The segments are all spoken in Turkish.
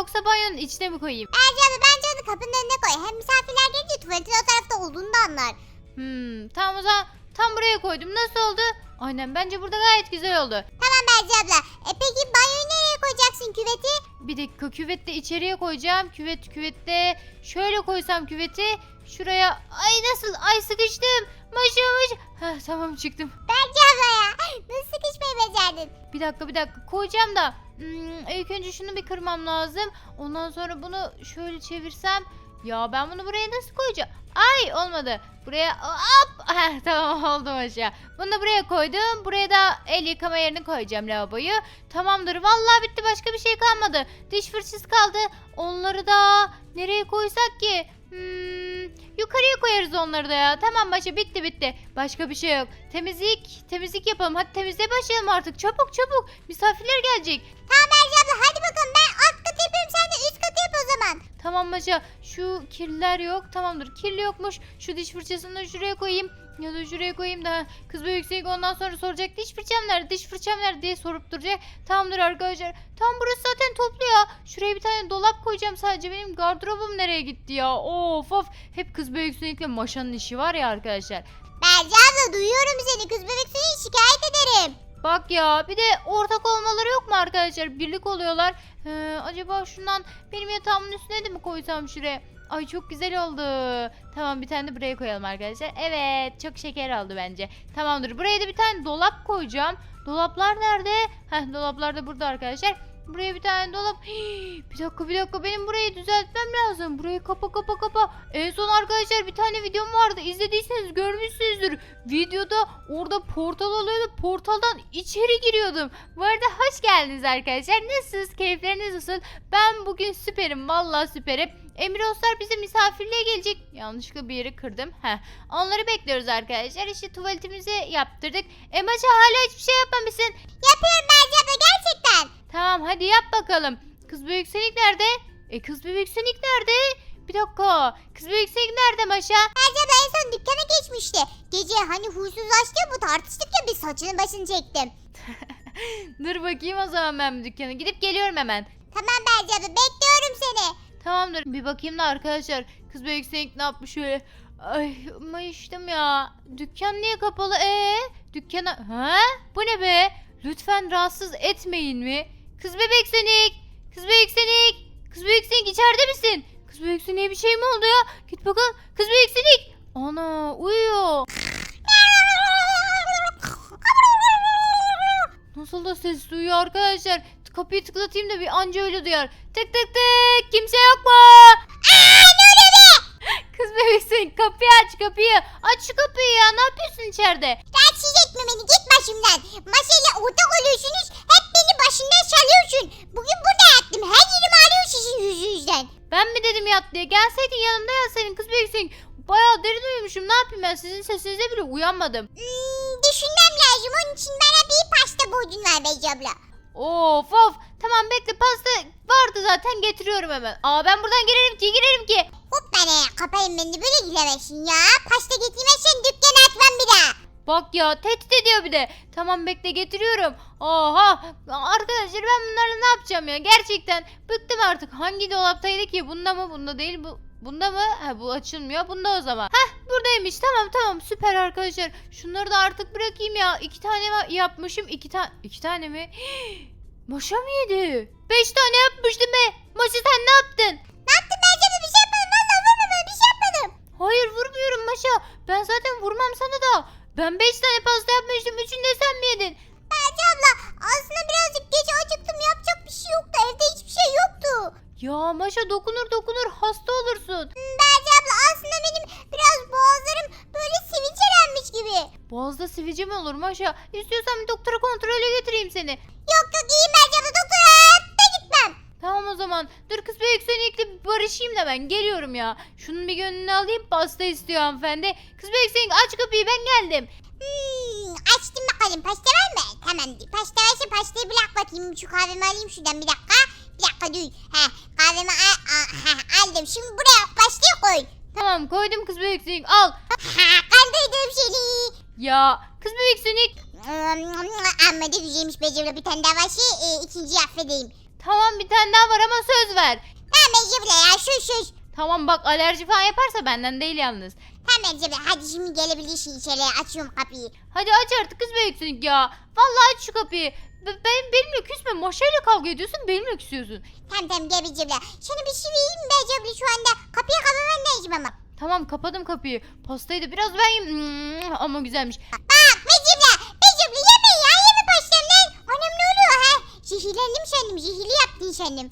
yoksa banyonun içine mi koyayım? Bence abi bence onu kapının önüne koy. Hem misafirler gelince tuvaletin o tarafta olduğunu da anlar. Hmm, tamam o zaman tam buraya koydum. Nasıl oldu? Aynen bence burada gayet güzel oldu. Tamam Bence abla. E peki banyoyu nereye koyacaksın küveti? Bir dakika küvette içeriye koyacağım. Küvet küvette şöyle koysam küveti şuraya. Ay nasıl? Ay sıkıştım. Maşa maşa. Heh, tamam çıktım. Bence abla ya. Nasıl sıkışmayı becerdin? Bir dakika bir dakika koyacağım da. Hmm, ilk önce şunu bir kırmam lazım. Ondan sonra bunu şöyle çevirsem. Ya ben bunu buraya nasıl koyacağım? Ay olmadı. Buraya hop. Heh, tamam oldu aşağı. Bunu buraya koydum. Buraya da el yıkama yerini koyacağım lavaboyu. Tamamdır. Vallahi bitti. Başka bir şey kalmadı. Diş fırçası kaldı. Onları da nereye koysak ki? Hmm, koyarız onları da ya. Tamam başa bitti bitti. Başka bir şey yok. Temizlik, temizlik yapalım. Hadi temizliğe başlayalım artık. Çabuk çabuk. Misafirler gelecek. Tamam Bence abla hadi bakalım ben alt katı yapıyorum sen de üst katı yap o zaman. Tamam Maşa. Şu kirliler yok. Tamamdır. Kirli yokmuş. Şu diş fırçasını da şuraya koyayım. Ya da şuraya koyayım da kız büyük yüksek ondan sonra soracak diş fırçam nerede diş fırçam nerede diye sorup duracak. Tamamdır arkadaşlar. Tam burası zaten toplu ya. Şuraya bir tane dolap koyacağım sadece. Benim gardırobum nereye gitti ya? Of of. Hep kız büyük yüksekle Maşa'nın işi var ya arkadaşlar. Bence abla duyuyorum seni kız bebek seni şikayet ederim. Bak ya bir de ortak olmaları yok mu arkadaşlar? Birlik oluyorlar. Ee, acaba şundan benim yatağımın üstüne de mi koysam şuraya? Ay çok güzel oldu. Tamam bir tane de buraya koyalım arkadaşlar. Evet çok şeker oldu bence. Tamamdır buraya da bir tane dolap koyacağım. Dolaplar nerede? Heh dolaplar da burada arkadaşlar. Buraya bir tane dolap. Bir dakika bir dakika benim burayı düzeltmem lazım. Burayı kapa kapa kapa. En son arkadaşlar bir tane videom vardı. İzlediyseniz görmüşsünüzdür. Videoda orada portal oluyordu. Portaldan içeri giriyordum. Bu arada hoş geldiniz arkadaşlar. Nasılsınız? Keyifleriniz nasıl? Ben bugün süperim. Vallahi süperim. Emir Ostar bize misafirliğe gelecek. Yanlışlıkla bir yeri kırdım. Heh. Onları bekliyoruz arkadaşlar. İşte tuvaletimizi yaptırdık. Emaca hala hiçbir şey yapmamışsın. Yapıyorum Bence abla gerçekten. Tamam hadi yap bakalım. Kız büyük senik nerede? E kız büyük senik nerede? Bir dakika. Kız büyük senik nerede Maşa? Abla en son dükkana geçmişti. Gece hani huysuzlaştı ya bu tartıştık ya bir saçını başını çektim. Dur bakayım o zaman ben dükkana. Gidip geliyorum hemen. Tamam Bence abla bekliyorum seni. Tamamdır. Bir bakayım da arkadaşlar. Kız büyük senik ne yapmış şöyle. Ay mayıştım ya. Dükkan niye kapalı? Ee, dükkana... Ha? Bu ne be? Lütfen rahatsız etmeyin mi? Kız bebek senik. Kız büyük senik. Kız büyük senik içeride misin? Kız büyük seniğe bir şey mi oldu ya? Git bakalım. Kız büyük senik. Ana uyuyor. Nasıl da ses duyuyor arkadaşlar. Kapıyı tıklatayım da bir anca öyle duyar. Tık tık tık. Kimse yok mu? Kız bebeksin kapıyı aç kapıyı. Aç şu kapıyı ya ne yapıyorsun içeride? Rahatsız etme beni git başımdan. Masayla ortak oluyorsunuz. Hep beni başından çalıyorsun. Bugün burada yattım. Her yerim ağrıyor sizin yüzünüzden. Ben mi dedim yat diye gelseydin yanımda yatsaydın kız bebeksin. Bayağı derin uyumuşum ne yapayım ben sizin sesinize bile uyanmadım. Hmm, düşünmem lazım. Onun için bana bir pasta borcun var Beyci abla. Of of tamam bekle pasta vardı zaten getiriyorum hemen. Aa ben buradan girerim ki girerim ki. Hop bana kapayım beni böyle giremezsin ya. Pasta getirmezsen dükkanı açmam bir daha. Bak ya tehdit ediyor bir de. Tamam bekle getiriyorum. Oha arkadaşlar ben bunlarla ne yapacağım ya gerçekten bıktım artık. Hangi dolaptaydı ki bunda mı bunda değil bu Bunda mı? Ha bu açılmıyor. Bunda o zaman. Heh buradaymış. Tamam tamam süper arkadaşlar. Şunları da artık bırakayım ya. İki tane yapmışım. İki tane. iki tane mi? Maşa mı yedi? Beş tane yapmıştım be. Maşa sen ne yaptın? Ne yaptın Beyci abla bir şey yapmadım. Valla vurma ben bir şey yapmadım. Hayır vurmuyorum Maşa. Ben zaten vurmam sana da. Ben beş tane pasta yapmıştım. Üçünü de sen mi yedin? Beyci abla aslında birazcık geç acıktım. Yapacak bir şey yoktu. Evde hiçbir şey yoktu. Ya Maşa dokunur dokunur hasta olursun. Beyci abla aslında benim biraz boğazlarım böyle sivilcelenmiş gibi. Boğazda sivilce mi olur Maşa? İstiyorsan bir doktora kontrole götüreyim seni. Yok yok iyiyim Beyci abla doktora hayatta gitmem. Tamam o zaman. Dur kız büyük seninle barışayım da ben geliyorum ya. Şunun bir gönlünü alayım pasta istiyor hanımefendi. Kız büyük senin aç kapıyı ben geldim. Hmm, açtım bakalım pasta var mı? Tamamdır pasta varsa pastayı bırak bakayım. Şu kahvemi alayım şuradan bir dakika. Bir dakika dur. He, kahvemi al, al, he, aldım. Şimdi buraya pastayı koy. Tamam koydum kız büyük senin al. Kandırdım seni. Ya kız büyük senin. Amma da güzelmiş bir tane daha var şey e, ikinciyi affedeyim. Tamam bir tane daha var ama söz ver. Tamam Ece abla ya sus sus. Tamam bak alerji falan yaparsa benden değil yalnız. Tamam Ece abla hadi şimdi gelebilirsin içeri açıyorum kapıyı. Hadi aç artık kız büyüksün ya. Vallahi aç şu kapıyı. Be- Ben, benimle küsme Maşayla kavga ediyorsun benimle küsüyorsun. Tamam tamam gel Ece abla. Sana bir şey vereyim mi Ece abla şu anda? Kapıyı kapaman lazım ama. Tamam kapadım kapıyı. Pastayı da biraz ben yiyeyim. Hmm, ama güzelmiş. Bak. Ece abla yeme ya yeme başlam lan. Anam ne oluyor ha? Zehirlendim sandım zehirli yaptın sandım.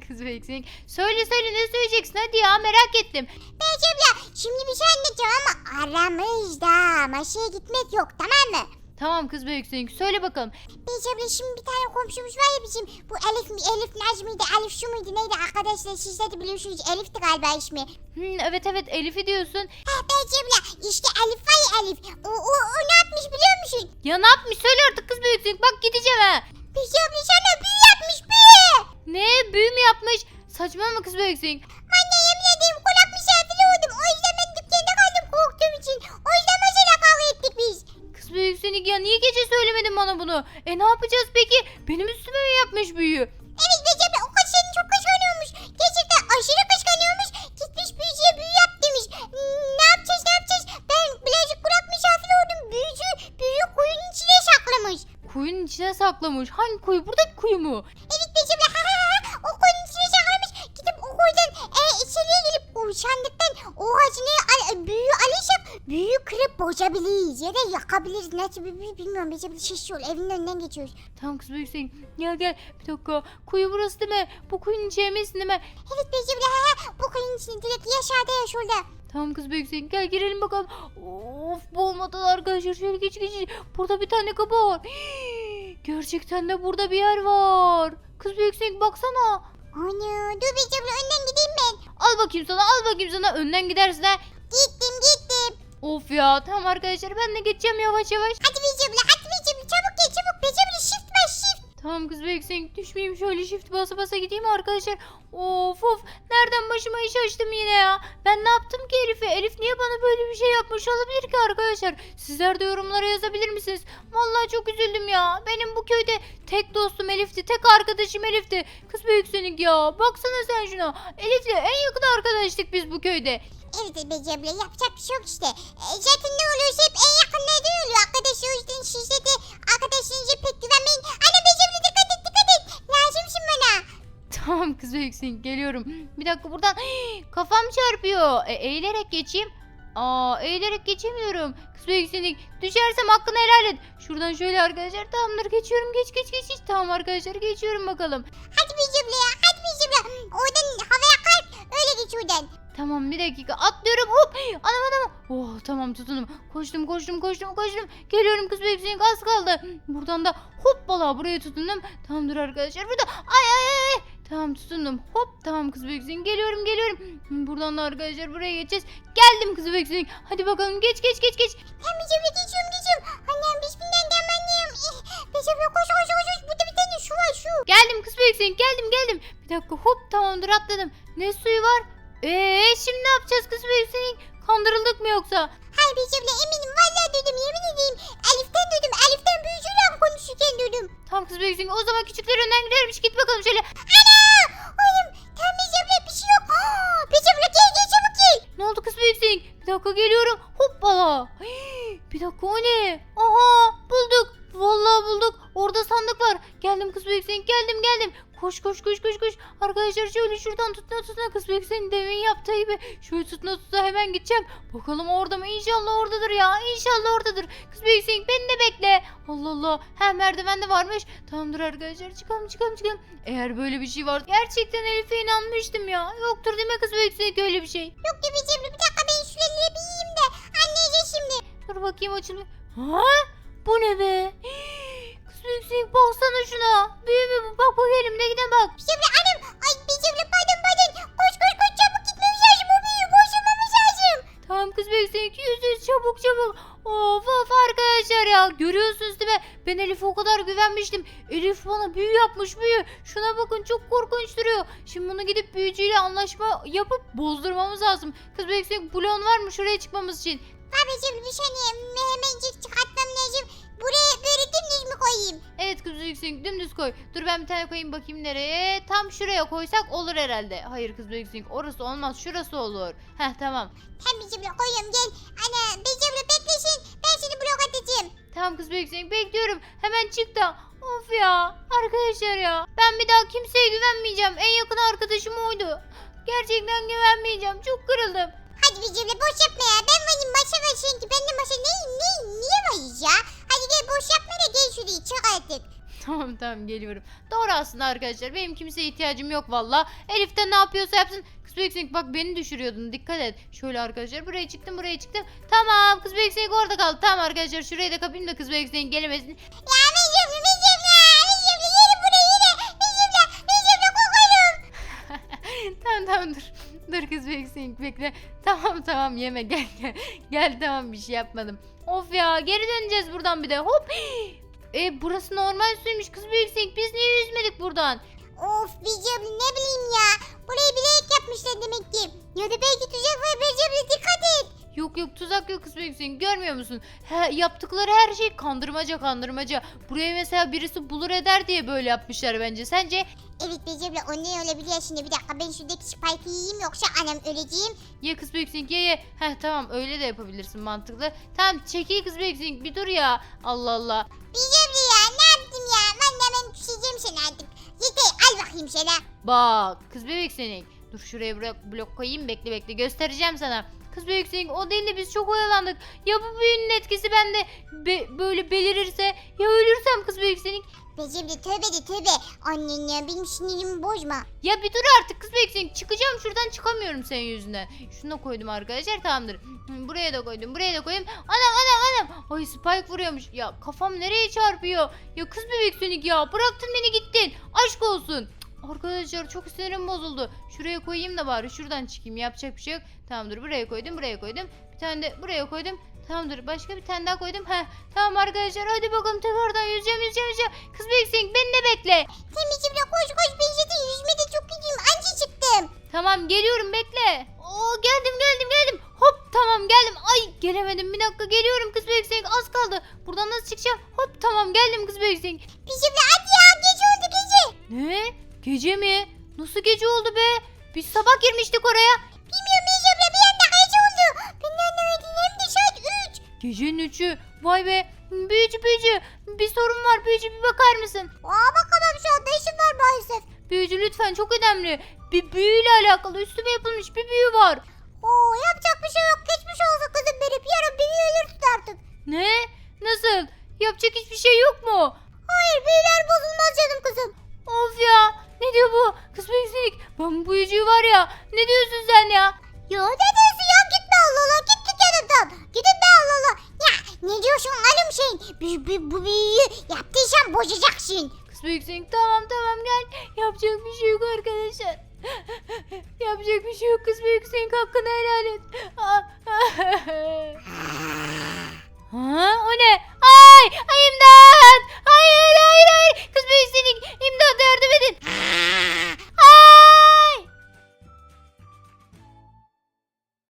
kız büyüksün. Söyle söyle ne söyleyeceksin hadi ya merak ettim. Abla şimdi bir şey anlatacağım ama aramızda maşaya gitmek yok tamam mı? Tamam kız büyüksün. Söyle bakalım. Abla şimdi bir tane komşumuz var ya bizim. Bu Elif mi? Elif Naz mıydı? Elif şu muydu? Neydi arkadaşlar? Siz de biliyorsunuz. Elif'ti galiba ismi. Hmm, evet evet Elif'i diyorsun. Ha abla işte Elif var ya Elif. O, o, o ne yapmış biliyor musun? Ya ne yapmış söyle artık kız büyüksün. Bak gideceğim ha. Ece abla sana büyü yapmış büyü. Ne büyü mü yapmış? Saçmalama kız büyüksün. Anne Kız büyüksün ya niye gece söylemedin bana bunu? E ne yapacağız peki? Benim üstüme mi yapmış büyü? Evet Ece abla o seni çok kıskanıyormuş. Gerçekten aşırı kıskanıyormuş. Gitmiş büyücüye büyü yap demiş. Ne yapacağız ne yapacağız? Ben birazcık kulak misafiri oldum. Büyücü büyüyü kuyunun içine saklamış. Kuyunun içine saklamış. Hangi kuyu? Buradaki kuyu mu? Bozabiliriz. Ya da yakabiliriz. Nasıl bir bilmiyorum. Ece abla şişiyor. Evin önünden geçiyoruz. Tamam kız büyüksün. Gel gel. Bir dakika. Kuyu burası değil mi? Bu kuyunun içemesin değil mi? Evet Ece abla ha ha. Bu kuyunun içine direkt yaşadı ya şurada. Tamam kız büyüksün. Gel girelim bakalım. Of bu olmadı arkadaşlar. Şöyle geç geç. Burada bir tane kapı var. Gerçekten de burada bir yer var. Kız büyüksün baksana. Ana dur Ece abla önden gideyim ben. Al bakayım sana al bakayım sana. Önden gidersin ha. Gittim gittim. Of ya tamam arkadaşlar ben de geçeceğim yavaş yavaş. Hadi abla hadi abla çabuk gel çabuk. Abla shift bas shift. Tamam kız büyüksün düşmeyeyim şöyle shift basa basa gideyim arkadaşlar. Of of nereden başıma iş açtım yine ya. Ben ne yaptım ki Elif'e? Elif niye bana böyle bir şey yapmış olabilir ki arkadaşlar? Sizler de yorumlara yazabilir misiniz? Vallahi çok üzüldüm ya. Benim bu köyde tek dostum Elif'ti. Tek arkadaşım Elif'ti. Kız büyüksün ya. Baksana sen şuna. Elif'le en yakın arkadaştık biz bu köyde. Evet Ece abla yapacak bir şey yok işte. E, zaten ne oluyorsa hep en yakınlarda oluyor. Arkadaş o yüzden size de pek güvenmeyin. Ana Ece abla dikkat et dikkat et. Lazımsın bana. Tamam kız büyüksün geliyorum. Bir dakika buradan kafam çarpıyor. E, eğilerek geçeyim. Aa eğilerek geçemiyorum. Kız büyüksün düşersem hakkını helal et. Şuradan şöyle arkadaşlar tamamdır geçiyorum geç geç geç. geç. Tamam arkadaşlar geçiyorum bakalım. Hadi Ece abla ya hadi Ece abla. Oradan havaya kalk öyle geç oradan. Tamam bir dakika atlıyorum hop. Anam anam. Oh tamam tutundum. Koştum koştum koştum koştum. Geliyorum kız büyüksün az kaldı. Buradan da hoppala buraya tutundum. Tamamdır arkadaşlar burada. Ay ay ay. Tamam tutundum. Hop tamam kız büyüksün. Geliyorum geliyorum. Buradan da arkadaşlar buraya geçeceğiz. Geldim kız büyüksün. Hadi bakalım geç geç geç geç. Ece abla geçiyorum geçiyorum. Annem bismillahirrahmanirrahim. Eh, Ece abla koş koş koş koş. Burada bir tane şu var şu. Geldim kız büyüksün. Geldim geldim. Bir dakika hop tamamdır atladım. Ne suyu var? Eee şimdi ne yapacağız kız büyüksün? Kandırıldık mı yoksa? Hayır abla eminim vallahi duydum yemin edeyim. Elif'ten duydum. Elif'ten büyücüyle konuşurken duydum. Tamam kız büyüksün. O zaman küçükler önden gidermiş. Git bakalım şöyle. Ana! Oğlum tam abla bir şey yok. Aa, abla gel gel çabuk gel. Ne oldu kız büyüksün? Bir dakika geliyorum. Hoppala. Hii, Bir dakika o ne? Aha Koş koş koş koş koş. Arkadaşlar şöyle şuradan tutuna tutuna kız büyüksün demin yaptığı gibi. Şöyle tutuna tutuna hemen gideceğim. Bakalım orada mı? İnşallah oradadır ya. İnşallah oradadır. Kız büyüksün beni de bekle. Allah Allah. Ha merdiven de varmış. Tamamdır arkadaşlar. Çıkalım çıkalım çıkalım. Eğer böyle bir şey var. Gerçekten Elif'e inanmıştım ya. Yoktur değil mi kız büyüksün öyle bir şey. Yok Ece abla bir dakika ben şuraları bir yiyeyim de anlayacağız şimdi. Dur bakayım açılıyor. Ha? Bu ne be? Kız büyüksün baksana şuna. Büyü mü bu? Bak bak elimde giden bak. Abla anam. Ay abla pardon pardon. Koş koş koş çabuk gitmemiz lazım. O büyüğü boşalmamız lazım. Tamam kız büyüksün yüz yüz çabuk çabuk. Of of arkadaşlar ya. Görüyorsunuz değil mi? Ben Elif'e o kadar güvenmiştim. Elif bana büyü yapmış büyü. Şuna bakın çok korkunç duruyor. Şimdi bunu gidip büyücüyle anlaşma yapıp bozdurmamız lazım. Kız büyüksün bloğun var mı şuraya çıkmamız için? Abla bir saniye hemencik çıkartmam lazım. Buraya böyle dümdüz mü koyayım? Evet kız büyük sinik dümdüz koy. Dur ben bir tane koyayım bakayım nereye. Tam şuraya koysak olur herhalde. Hayır kız büyük sinik orası olmaz şurası olur. Heh tamam. Bece abla koyuyorum gel. Ana Bece abla beklesin. Ben seni blok atacağım. Tamam kız büyük sinik bekliyorum. Hemen çık da. Of ya arkadaşlar ya. Ben bir daha kimseye güvenmeyeceğim. En yakın arkadaşım oydu. Gerçekten güvenmeyeceğim. Çok kırıldım. Hadi abla boş yapma ya. Ben varım başa var çünkü. Ben de başa ne, ne, niye varız ya? Hadi gel boş yapma da gel şuraya çık artık. Tamam tamam geliyorum. Doğru aslında arkadaşlar. Benim kimseye ihtiyacım yok valla. Elif de ne yapıyorsa yapsın. Kız Büyüksek bak beni düşürüyordun. Dikkat et. Şöyle arkadaşlar buraya çıktım buraya çıktım. Tamam kız Büyüksek orada kaldı. Tamam arkadaşlar şurayı da kapayım da kız Büyüksek gelemesin. Ya abla. Bece abla yeri buraya abla Bece abla kokuyorum. tamam tamam dur. Dur kız Büyüksek bekle. Tamam tamam yeme gel gel. Gel tamam bir şey yapmadım. Of ya geri döneceğiz buradan bir de. Hop. E burası normal suymuş kız Büyüksek. Biz niye yüzmedik buradan? Of abla ne bileyim ya. Burayı bilerek yapmışlar demek ki. Ya da belki tuzak var Bece abla. Yok yok tuzak yok kız büyüksün görmüyor musun? He, yaptıkları her şey kandırmaca kandırmaca. Buraya mesela birisi bulur eder diye böyle yapmışlar bence. Sence? Evet Bece abla o ne olabilir şimdi bir dakika ben şuradaki spike'ı yiyeyim yoksa anam öleceğim. Ye kız büyüksün ye ye. Heh tamam öyle de yapabilirsin mantıklı. Tamam çekil kız büyüksün bir dur ya. Allah Allah. Abla ya ne yaptım ya. Ben de ben düşeceğim seni artık. Yeter al bakayım sana. Bak kız büyüksün. Dur şuraya blok, blok koyayım bekle bekle göstereceğim sana. Kız büyüksün o değil de biz çok oyalandık. Ya bu büyünün etkisi bende be- böyle belirirse ya ölürsem kız büyüksün. Bece abla tövbe de tövbe. Annen ya benim sinirimi bozma. Ya bir dur artık kız bekleyin. Çıkacağım şuradan çıkamıyorum senin yüzünden. Şunu da koydum arkadaşlar tamamdır. Hı, Buraya da koydum buraya da koyayım. Anam anam anam. Ay spike vuruyormuş. Ya kafam nereye çarpıyor? Ya kız bebek sönük ya. Bıraktın beni gittin. Aşk olsun. Arkadaşlar çok sinirim bozuldu. Şuraya koyayım da bari şuradan çıkayım. Yapacak bir şey yok. Tamamdır buraya koydum buraya koydum. Bir tane de buraya koydum. Tamamdır başka bir tane daha koydum. Heh tamam arkadaşlar hadi bakalım tekrardan yüzeceğim yüzeceğim yüzeceğim. Kız bekleyin beni de bekle. Abla koş koş ben zaten yüzmede çok kötüyüm. Anca çıktım. Tamam geliyorum bekle. Oo geldim geldim geldim. Hop tamam geldim. Ay gelemedim bir dakika geliyorum kız büyüksek az kaldı. Buradan nasıl çıkacağım? Hop tamam geldim kız. Bece abla hadi ya gece oldu gece. Ne? Gece mi? Nasıl gece oldu be? Biz sabah girmiştik oraya. Bilmiyorum Bece abla bir anda gece oldu. Ben de anlamadım hem de saat 3. Gecenin üçü. Vay be. Büyücü büyücü. Bir sorun var büyücü bir bakar mısın? Aa bakamam şu anda işim var maalesef. Büyücü lütfen çok önemli. Bir büyüyle alakalı üstüme yapılmış bir büyü var. Oo yapacak bir şey yok. Geçmiş olsun kızım benim. Yarın beni ölürsün artık. Ne? Nasıl? Yapacak hiçbir şey yok mu? Hayır büyüler bozulmaz canım kızım. Of ya. Ne diyor bu? Kısma yüksek. Ben bu yücüğü var ya. Ne diyorsun sen ya? Yo ne diyorsun ya gitme Allah Allah git dükkanımdan. Gidin be Allah Allah. Ya ne diyorsun alım şeyin? Bu, bu, bu büyüyü yaptıysan bozacaksın. Kısma yüksek tamam tamam gel. Yapacak bir şey yok arkadaşlar. Yapacak bir şey yok kız büyük senin hakkını helal et. Ha, o ne? Ay! Ay imdat! Hayır hayır hayır! Kız büyük sinik! İmdat yardım edin! Aa!